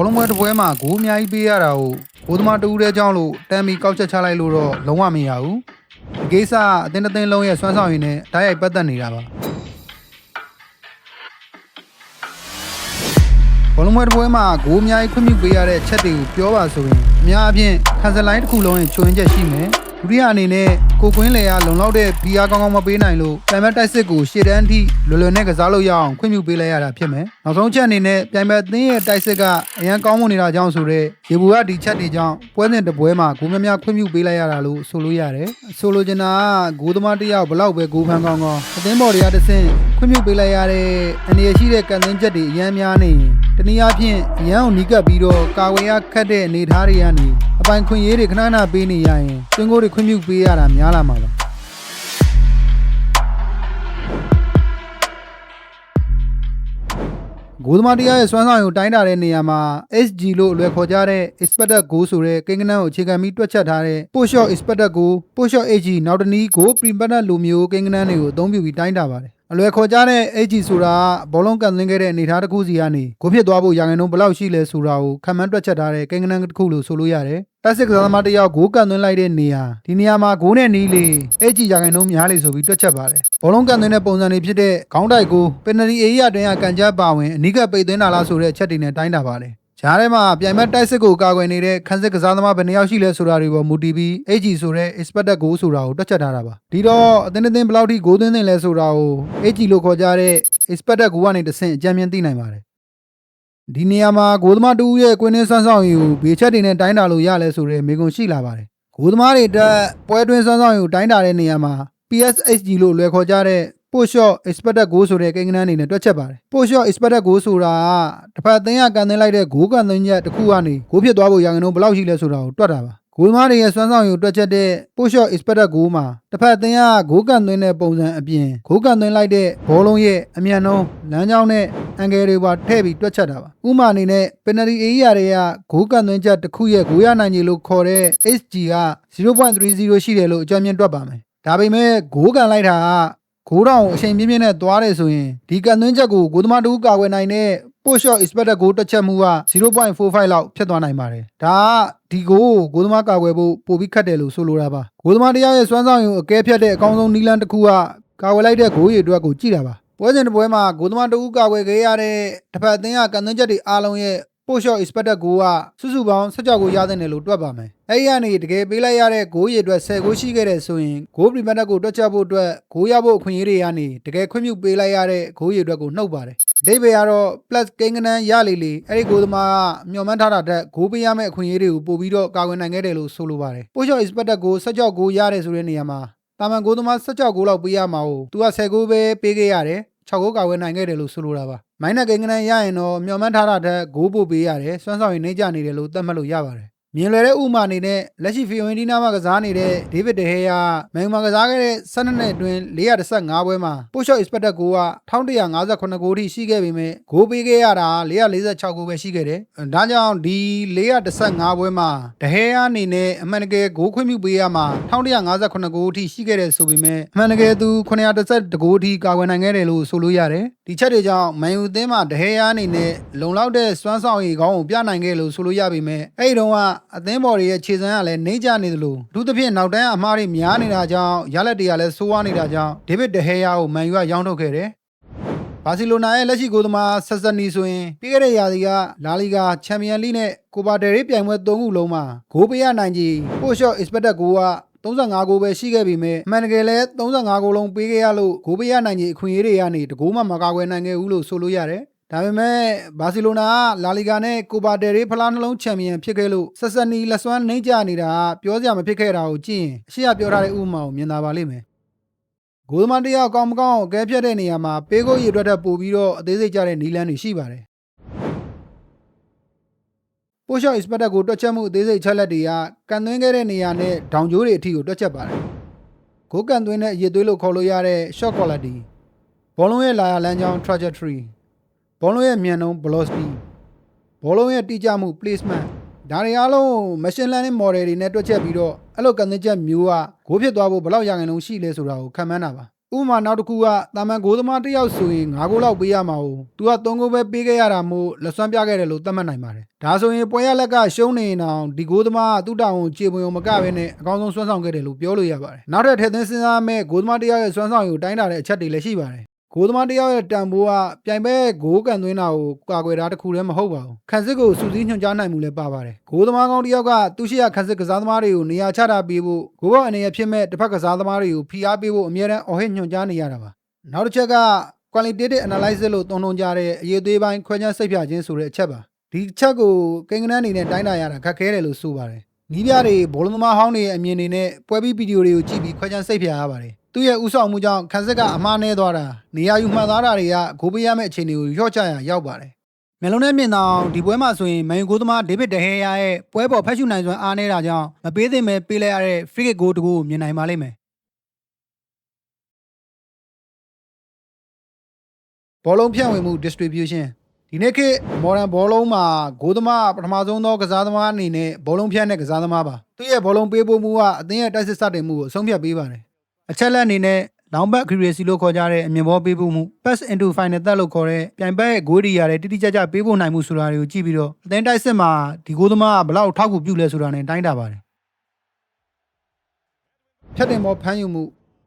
ဘောလုံးပွဲတစ်ပွဲမှာဂိုးအများကြီးပေးရတာကိုဘိုးသမားတူဦးတဲ့ကြောင်းလို့တမ်းပြီးကောက်ချက်ချလိုက်လို့တော့လုံးဝမရဘူးဒီကိစ္စကအတင်းအတင်းလုံးရဲ့စွမ်းဆောင်ရည်နဲ့ဓာတ်ရိုက်ပတ်သက်နေတာပါဘောလုံးပွဲတစ်ပွဲမှာဂိုးအများကြီးခွင့်ပြုပေးရတဲ့ချက်တွေကိုပြောပါဆိုရင်အများအပြားခန်းစလိုင်းတစ်ခုလုံးရဲ့ချွင်းချက်ရှိမယ်ဒုတိယအနေနဲ့ ကိုကွင်းလေကလုံလောက်တဲ့ဘီယာကောင်းကောင်းမပေးနိုင်လို့ပြိုင်ဘက်တိုက်စစ်ကိုရှေ့တန်းအထိလွယ်လွယ်နဲ့ကစားလို့ရအောင်ခွင့်ပြုပေးလိုက်ရတာဖြစ်မယ်။နောက်ဆုံးချက်အနေနဲ့ပြိုင်ဘက်အသင်းရဲ့တိုက်စစ်ကအရန်ကောင်းမွန်နေတာကြောင့်ဆိုတော့ရေဘူးကဒီချက်တွေကြောင့်ပွဲစဉ်တစ်ပွဲမှာဂိုးများများခွင့်ပြုပေးလိုက်ရတာလို့ဆိုလို့ရတယ်။ဆိုလိုချင်တာကဂိုးသမားတစ်ယောက်ဘလောက်ပဲဂိုးဖန်ကောင်းကောင်းအသင်းဘော်တွေကတစ်ဆင့်ခွင့်ပြုပေးလိုက်ရတဲ့အနေရရှိတဲ့ကန်သင်းချက်တွေအရန်များနေရင်တနည်းအားဖြင့်အရန်ကိုနီးကပ်ပြီးတော့ကာဝေးရခတ်တဲ့အနေအထားတွေကနေ အပိုင်ခွင့်ရေးတွေခဏခဏပေးနေရရင်သွင်းကိုတွေခွင့်ပြုပေးရတာများလာမှာပါဂိုးသမားတရားရဲ့စွမ်းဆောင်ရည်ကိုတိုင်းတာတဲ့နေရာမှာ SG လို့အလွယ်ခေါ်ကြတဲ့ expected goal ဆိုတဲ့ကိန်းဂဏန်းကိုအခြေခံပြီးတွက်ချက်ထားတဲ့ push shot expected goal push shot AG နောက်တစ်နည်း goal preparator လိုမျိုးကိန်းဂဏန်းတွေကိုအသုံးပြုပြီးတိုင်းတာပါတယ်အလွယ်ခေါ်ကြတဲ့ AG ဆိုတာကဘောလုံးကန်သွင်းခဲ့တဲ့အနေအထားတစ်ခုစီကနေဂိုးဖြစ်သွားဖို့ရာခိုင်နှုန်းဘယ်လောက်ရှိလဲဆိုတာကိုခံမှန်းတွက်ချက်ထားတဲ့ကိန်းဂဏန်းတစ်ခုလို့ဆိုလို့ရတယ်။ တက်စစ်ကစားသမားတစ်ယောက်ဂိုးကန်သွင်းလိုက်တဲ့နေရာဒီနေရာမှာဂိုးနဲ့နီးလေ AG ရာခိုင်နှုန်းများလေဆိုပြီးတွက်ချက်ပါတယ်။ဘောလုံးကန်သွင်းတဲ့ပုံစံတွေဖြစ်တဲ့ခေါင်းတိုက်ကိုပင်နတီအေရီယာတွင်ကကန်ကြားပါဝင်အနိကပိတ်သွင်းတာလားဆိုတဲ့အချက်တွေနဲ့တိုင်းတာပါတယ်။ဂျားထဲမှာပြိုင်ဘက်တိုက်စစ်ကိုကာကွယ်နေတဲ့ခန်းစစ်ကစားသမားဘယ်နှယောက်ရှိလဲဆိုတာတွေပေါ်မူတည်ပြီး AG ဆိုတဲ့ expected goal ဆိုတာကိုတွက်ချက်ထားတာပါဒီတော့အသင်းအသင်းဘယ်လောက်ထိဂိုးသွင်းသင့်လဲဆိုတာကို AG လို့ခေါ်ကြတဲ့ expected goal ကနေတစ်ဆင့်အကြံဉာဏ်သိနိုင်ပါတယ် ဒီနေရာမှာဂိုးသမားတူရဲ့ကွင်းနှင်းဆန်းဆောင်ရည်ကိုဘေးချက်တွေနဲ့တိုင်းတာလို့ရလဲဆိုတဲ့မေကွန်ရှိလာပါတယ်ဂိုးသမားတွေအတွက်ပွဲတွင်းဆန်းဆောင်ရည်ကိုတိုင်းတာတဲ့နေရာမှာ PSHG လို့လွယ်ခေါ်ကြတဲ့ post shot expected goal ဆိုတဲ့ကိန်းဂဏန်းအနေနဲ့တွက်ချက်ပါတယ် post shot expected goal ဆိုတာကတစ်ဖက်အသင်းကကန်သွင်းလိုက်တဲ့ဂိုးကန်သွင်းချက်တစ်ခုကနေဂိုးဖြစ်သွားဖို့ရာခိုင်နှုန်းဘယ်လောက်ရှိလဲဆိုတာကိုတွက်တာပါ ဂိုးသမားတွေရဲ့စွမ်းဆောင်ရည်ကိုတွက်ချက်တဲ့ post shot expected goal မှာတစ်ဖက်အသင်းကဂိုးကန်သွင်းတဲ့ပုံစံအပြင်ဂိုးကန်သွင်းလိုက်တဲ့ဘောလုံးရဲ့အမြန်နှုန်းလမ်းကြောင်းနဲ့အန်ဂယ်တွေပါထည့်ပြီးတွက်ချက်တာပါဥပမာအနေနဲ့ penalty area တွေကဂိုးကန်သွင်းချက်တစ်ခုရဲ့ဂိုးရနိုင်ခြေလို့ခေါ်တဲ့ HG က0.30ရှိတယ်လို့အကြမ်းမြင်တွက်ပါမယ်ဒါပေမဲ့ဂိုးကန်လိုက်တာကဂိုးတောင်အချိန်ပြင်းပြင်းနဲ့သွားတယ်ဆိုရင်ဒီကန်သွင်းချက်ကိုဂိုးသမားတူကာကွယ်နိုင်တဲ့ post shot expected goal တစ်ချက်မှုက0.45လောက်ဖြစ်သွားနိုင်ပါတယ်ဒါကဒီကိုဂိုးသမားကာကွယ်ဖို့ပိုပြီးခက်တယ်လို့ဆိုလိုတာပါဂိုးသမားတရားရဲ့စွမ်းဆောင်ရည်ကိုအကဲဖြတ်တဲ့အကောင်းဆုံးနီလန်တစ်ခုကကာကွယ်လိုက်တဲ့ဂိုးရည်အတွက်ကိုကြည့်တာပါပွဲစဉ်တစ်ပွဲမှာဂိုးသမားတူကာကွယ်ခဲ့ရတဲ့တစ်ဖက်အသင်းကကန်သွင်းချက်တွေအားလုံးရဲ့ post shot expected goal ကစုစုပေါင်း16ကိုရတဲ့နယ်လို့တွက်ပါမယ်။အဲဒီကနေတကယ်ပေးလိုက်ရတဲ့ goal ရည်အတွက်10ကိုရှိခဲ့တဲ့ဆိုရင် goal preventer ကိုတွက်ချက်ဖို့အတွက် goal ရဖို့အခွင့်အရေးတွေကနေတကယ်ခွင့်ပြုပေးလိုက်ရတဲ့ goal ရည်အတွက်ကိုနှုတ်ပါတယ်။အဓိပ္ပာယ်ကတော့ plus ကိန်းကနန်းရလေလေအဲ့ဒီ goal သမားကမျှော်မှန်းထားတာတက် goal ပေးရမယ့်အခွင့်အရေးတွေကိုပို့ပြီးတော့ကာကွယ်နိုင်ခဲ့တယ်လို့ဆိုလိုပါတယ်။ post shot expected goal 16 goal ရတယ်ဆိုတဲ့နေရာမှာတာမန်ကိုသမား16ကိုလောက်ပေးရမှာကိုသူက10ကိုပဲပေးခဲ့ရတယ် 6ကိုကာဝယ်နိုင်ခဲ့တယ်လို့ဆိုလိုတာပါမိုင်းနဲ့ကိန်းကနန်းရရင်တော့မျှော်မှန်းထားတာတက်ဂိုးပို့ပေးရတယ်စွမ်းဆောင်ရည်နှိမ့်ကျနေတယ်လို့သတ်မှတ်လို့ရပါတယ် မြင်လွယ်တဲ့ဥမာအနေနဲ့လက်ရှိဖီယိုအင်တီနာမှာကစားနေတဲ့ဒေးဗစ်ဒဟေယာမန်မှာကစားခဲ့တဲ့12နှစ်အတွင်း415ပွဲမှာပို့ရှော့ expected goal က1158ဂိုးထိရှိခဲ့ပေမဲ့ဂိုးပေးခဲ့ရတာ446ဂိုးပဲရှိခဲ့တယ်။ဒါကြောင့်ဒီ415ပွဲမှာဒဟေယာအနေနဲ့အမှန်တကယ်ဂိုးခွင့်ပြုပေးရမှာ1158ဂိုးထိရှိခဲ့တယ်ဆိုပေမဲ့အမှန်တကယ်သူ930ဂိုးထိကာကွယ်နိုင်ခဲ့တယ်လို့ဆိုလို့ရတယ်။ဒီချက်တွေကြောင့်မန်ယူအသင်းမှာဒဟေယာအနေနဲ့လုံလောက်တဲ့စွမ်းဆောင်ရည်ကောင်းကိုပြနိုင်ခဲ့လို့ဆိုလို့ရပေမဲ့အဲ့ဒီတော့က အသင်းဘော်တွေရဲ့ခြေစမ်းကလည်းနှိမ့်ကျနေသလိုအထူးသဖြင့်နောက်တန်းအမှားတွေများနေတာကြောင့်ရလက်တွေကလည်းဆိုးဝါးနေတာကြောင့်ဒေးဗစ်ဒဟေယာကိုမန်ယူကရောင်းထုတ်ခဲ့တယ်။ဘာစီလိုနာရဲ့လက်ရှိကိုယ်သမားဆက်ဆက်နီဆိုရင်ပြီးခဲ့တဲ့ရာသီကလာလီဂါချန်ပီယံလိနဲ့ကိုပါတယ်ရေးပြိုင်ပွဲ၃ခုလုံးမှာဂိုးပေးရနိုင်ကြီးပို့ရှော့ expected goal က35ဂိုးပဲရှိခဲ့ပြီမဲ့အမှန်တကယ်လဲ35ဂိုးလုံးပေးခဲ့ရလို့ဂိုးပေးရနိုင်ကြီးအခွင့်အရေးတွေကနေတကိုးမှမကာကွယ်နိုင်ခဲ့ဘူးလို့ဆိုလို့ရတယ် ဒါပေမဲ့ဘာစီလိုနာကလာလီဂါနဲ့ကိုပါတယ်ရေးဖလားနှလုံးချန်ပီယံဖြစ်ခဲ့လို့ဆက်ဆက်နီလက်စွမ်းနှိမ့်ကျနေတာကပြောစရာမဖြစ်ခဲ့တာကိုကြည့်ရင်အရှိရပြောထားတဲ့ဥပမာကိုမြင်သာပါလိမ့်မယ်ဂိုးသမားတယောက်ကောင်းမကောင်းအကဲဖြတ်တဲ့နေရာမှာပေးကိုရည်အတွက်ထပ်ပို့ပြီးတော့အသေးစိတ်ကြတဲ့နီလန်းတွေရှိပါတယ်ပို့ရှော့ expected ကိုတွက်ချက်မှုအသေးစိတ်ချက်လက်တွေကကန်သွင်းခဲ့တဲ့နေရာနဲ့ဒေါင်ကျိုးတွေအထိကိုတွက်ချက်ပါတယ်ဂိုးကန်သွင်းတဲ့အရည်သွေးလို့ခေါ်လို့ရတဲ့ shot quality ဘောလုံးရဲ့လာရလမ်းကြောင်း trajectory ဘောလုံးရဲ့မြန်နှုန်း velocity ဘောလုံးရဲ့တိကျမှု placement ဒါတွေအားလုံး machine learning model တွေနဲ့တွက်ချက်ပြီးတော့အဲ့လိုကန်သင်းချက်မျိုးကဂိုးဖြစ်သွားဖို့ဘယ်လောက်ရာခိုင်နှုန်းရှိလဲဆိုတာကိုခံမှန်းတာပါဥပမာနောက်တစ်ခုကတာမန်ဂိုးသမားတစ်ယောက်ဆိုရင်9ဂိုးလောက်ပေးရမှာ哦။ तू က3ဂိုးပဲပေးခဲ့ရတာမို့လက်စွမ်းပြခဲ့တယ်လို့သတ်မှတ်နိုင်ပါတယ်။ဒါဆိုရင်ပွဲရလက်ကရှုံးနေရင်တောင်ဒီဂိုးသမားကသူ့တောင်ကိုခြေပွင်ုံမကဘဲနဲ့အကောင်းဆုံးစွမ်းဆောင်ခဲ့တယ်လို့ပြောလို့ရပါတယ်။နောက်ထပ်ထည့်သွင်းစဉ်းစားမဲ့ဂိုးသမားတစ်ယောက်ရဲ့စွမ်းဆောင်ရည်ကိုတိုင်းတာတဲ့အချက်တွေလည်းရှိပါတယ်။ ဂိုးသမားတစ်ယောက်ရဲ့တန်ဖိုးကပြိုင်ပွဲဂိုးကန်သွင်းတာကိုကာကွယ်တာတစ်ခုတည်းမဟုတ်ပါဘူး။ခန်းစစ်ကိုစူးစီးညွှန်ကြားနိုင်မှုလည်းပါပါတယ်။ဂိုးသမားကောင်းတစ်ယောက်ကသူရှိရခန်းစစ်ကစားသမားတွေကိုနေရာချတာပေးဖို့ဂိုးဘောအနေနဲ့ဖြစ်မဲ့တစ်ဖက်ကစားသမားတွေကိုဖိအားပေးဖို့အမြဲတမ်းအော်ဟစ်ညွှန်ကြားနေရတာပါ။နောက်တစ်ချက်က qualitative analysis လို့သုံးနှုန်းကြတဲ့အရေးသေးပိုင်းခွဲခြမ်းစိတ်ဖြာခြင်းဆိုတဲ့အချက်ပါဒီအချက်ကိုကိန်းဂဏန်းအနေနဲ့တိုင်းတာရတာခက်ခဲတယ်လို့ဆိုပါတယ်နီးပြတွေဘောလုံးသမားဟောင်းတွေရဲ့အမြင်တွေနဲ့ပွဲပြီးဗီဒီယိုတွေကိုကြည့်ပြီးခွဲခြမ်းစိတ်ဖြာရပါတယ် သူ့ရဲ့ဥဆောင်မှုကြောင့်ခန်းစစ်ကအမှားနှဲသွားတာနေရာယူမှန်သားတာတွေကဂိုးပေးရမယ့်အခြေအနေကိုလျှော့ချရရောက်ပါတယ်မျိုးလုံးနဲ့မြင်တော့ဒီပွဲမှာဆိုရင်မန်ယူဂိုးသမားဒေးဗစ်ဒဟေယာရဲ့ပွဲပေါ်ဖက်ရှုနိုင်စွမ်းအားနေတာကြောင့်မပေးသင့်ပဲပေးလိုက်ရတဲ့ free kick ဂိုးတကူကိုမြင်နိုင်ပါလိမ့်မယ်ဘောလုံးဖြန့်ဝေမှု distribution ဒီနေ့ခေတ် modern ဘောလုံးမှာဂိုးသမားပထမဆုံးသောကစားသမားအနေနဲ့ဘောလုံးဖြန့်တဲ့ကစားသမားပါသူရဲ့ဘောလုံးပေးပို့မှုကအသင်းရဲ့တိုက်စစ်စတင်မှုကိုအဆုံးဖြတ်ပေးပါတယ် အချက်လက်အနေနဲ့ long back accuracy လို့ခေါ်ကြတဲ့အမြင်ဘောပေးပို့မှု pass into final third လို့ခေါ်တဲ့ပြိုင်ဘက်ရဲ့ဂိုးဒီရတဲ့တိတိကျကျပေးပို့နိုင်မှုဆိုတာတွေကိုကြည့်ပြီးတော့အသင်းတိုက်စစ်မှာဒီဂိုးသမားကဘယ်လောက်ထောက်ကူပြုလဲဆိုတာနဲ့တိုင်းတာပါတယ်ဖြတ်တင်ပေါ်ဖမ်းယူမှု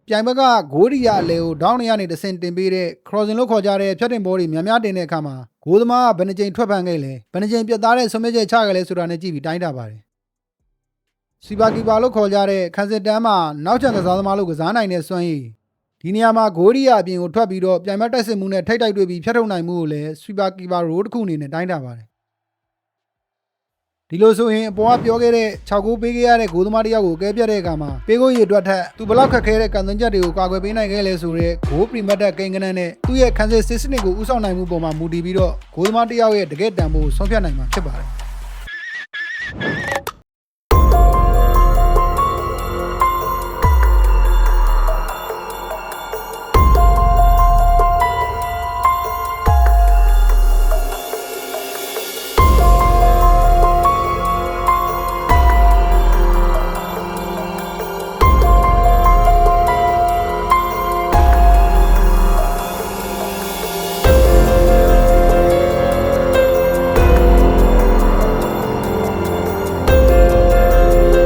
ပြိုင်ဘက်ကဂိုးဒီယာအလေကိုဒေါင်းနေရနေတဆင်တင်ပေးတဲ့ crossing လို့ခေါ်ကြတဲ့ဖြတ်တင်ပေါ်တွေများများတင်တဲ့အခါမှာဂိုးသမားကဘယ်နှကြိမ်ထွက်ပန်းခဲ့လဲဘယ်နှကြိမ်ပြတ်သားတဲ့ဆုံးဖြတ်ချက်ချခဲ့လဲဆိုတာနဲ့ကြည့်ပြီးတိုင်းတာပါတယ် စီပါကီပါလို့ခေါ်ကြတဲ့ခန်းစစ်တန်းမှာနောက်ချန်ကစားသမားလို့ကစားနိုင်တဲ့စွမ်းရည်ဒီနေရာမှာဂိုးဒီယာအပြင်ကိုထွက်ပြီးတော့ပြိုင်ဘက်တိုက်စစ်မှုနဲ့ထိတ်တိုက်တွေ့ပြီးဖြတ်ထုတ်နိုင်မှုကိုလည်းစီပါကီပါရိုးတစ်ခုအနေနဲ့တိုင်းတာပါတယ်ဒီလိုဆိုရင်အပေါ်ကပြောခဲ့တဲ့6ဂိုးပေးခဲ့ရတဲ့ဂိုးသမားတစ်ယောက်ကိုကဲပြတ်တဲ့အခါမှာပေးကိုရည်အတွက်ထက်သူဘလောက်ခက်ခဲတဲ့ကန်သွင်းချက်တွေကိုကာကွယ်ပေးနိုင်ခဲ့လဲဆိုတော့ဂိုးပရီမတ်တက်ကိန်းကနန်းနဲ့သူ့ရဲ့ခန်းစစ်စစ်စနစ်ကိုဥဆောင်နိုင်မှုပေါ်မှာမူတည်ပြီးတော့ဂိုးသမားတစ်ယောက်ရဲ့တကယ့်တန်ဖိုးဆုံးဖြတ်နိုင်မှာဖြစ်ပါတယ်